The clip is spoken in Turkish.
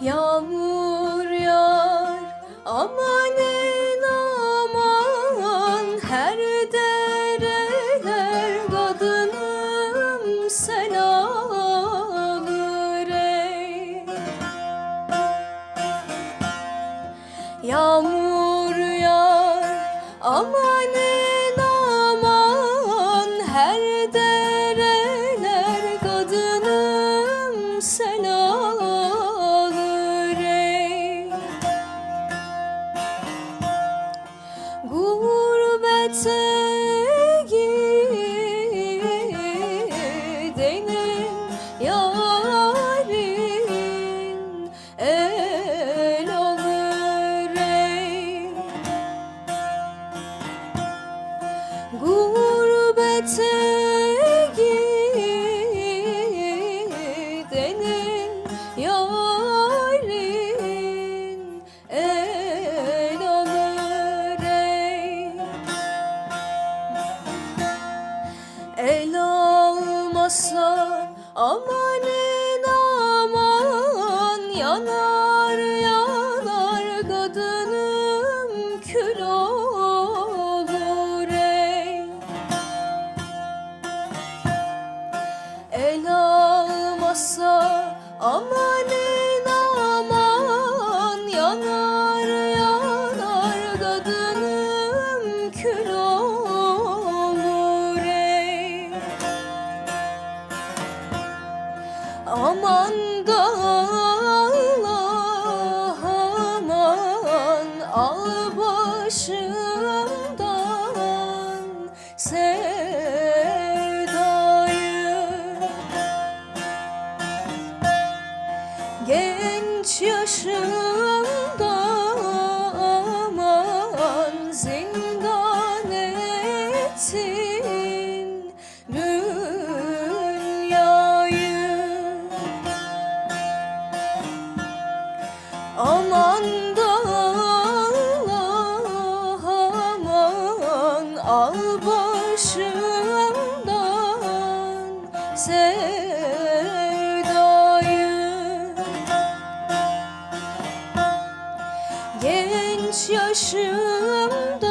Yağmur yağar amanın aman. Her dereler kadınım sen alır ey. Yağmur yağar amanın Almasa amanın aman yanar amanın aman Yanar yanar kadınım kül olur ey. Aman da Allah aman al başımdan sevdayı Yaşımda aman zindan ettin dünyayı. Aman da Allah aman al başımdan sevdayı 就是我们的